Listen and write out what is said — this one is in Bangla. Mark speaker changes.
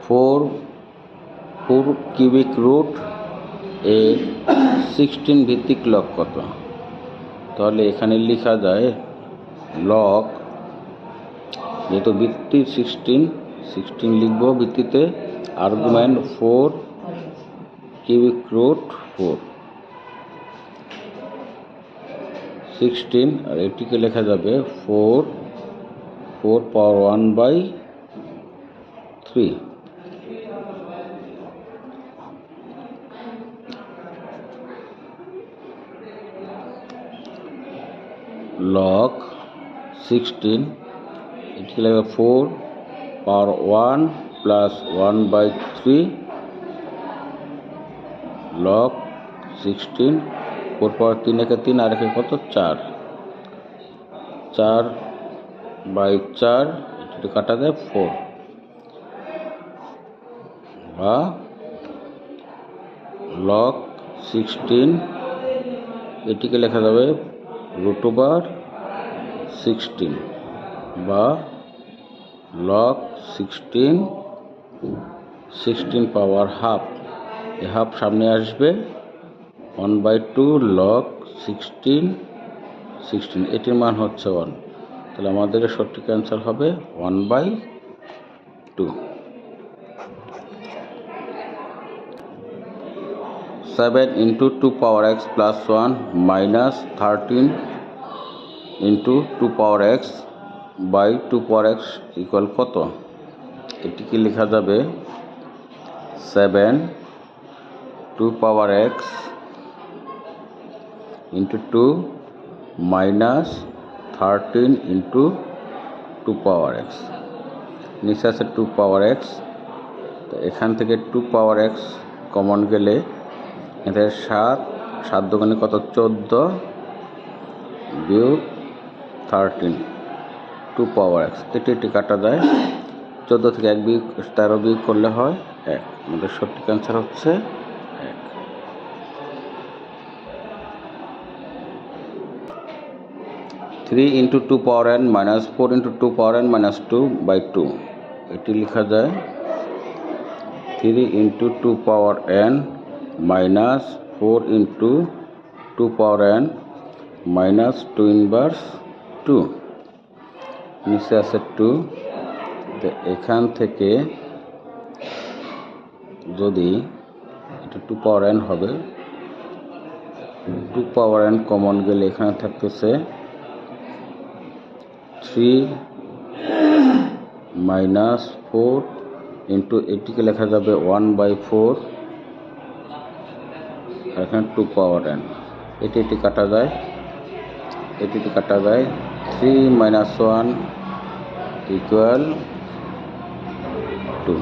Speaker 1: ফোর ফোর কিউবিক রুট এর সিক্সটিন ভিত্তিক লগ কত? তাহলে এখানে লেখা যায় লগ যেহেতু ভিত্তি সিক্সটিন সিক্সটিন লিখব ভিত্তিতে argument four cubic root four sixteen আর এটিকে লেখা যাবে four four power one by three log sixteen এটিকে লেখা four power one plus one by three log sixteen four power তিন একে তিন আর একে কত? চার। চার বাই চার, এটি কাটা যায় ফোর বা লগ সিক্সটিন এটিকে লেখা যাবে রুট ওভার সিক্সটিন বা log sixteen sixteen power half এ হাফ সামনে আসবে। One by two log sixteen sixteen এটির মান হচ্ছে ওয়ান তাহলে আমাদের সঠিক অ্যান্সার হবে one by two seven into two power x plus one minus thirteen into two power x by two power x equal কত? এটিকে লেখা যাবে? Seven two power x into two minus thirteen into two power x নিচে আছে টু পাওয়ার এক্স তো এখান থেকে টু পাওয়ার এক্স কমন গেলে এতে সাত সাত দোকানে কত? চোদ্দ বিয়োগ থার্টিন টু পাওয়ার এক্স এটি এটি কাটা যায়। চোদ্দ থেকে এক বিয়োগ, তেরো বিয়োগ করলে হয় এক। আমাদের সঠিক অ্যান্সার হচ্ছে এক। Three into two power n minus four into two power n minus two by two এটি লেখা যায়। Three into two power n minus four into two power n minus two inverse two. নিচে আছে টু। এখান থেকে যদি এটা টু পাওয়ার এন হবে, টু পাওয়ার এন কমন গেলে এখানে থাকতেছে থ্রি মাইনাস ফোর ইন্টু এটিকে লেখা যাবে ওয়ান বাই ফোর। এখানে টু পাওয়ার এন এটি এটি কাটা যায়। এটি এটি কাটা যায়। Three minus one equal to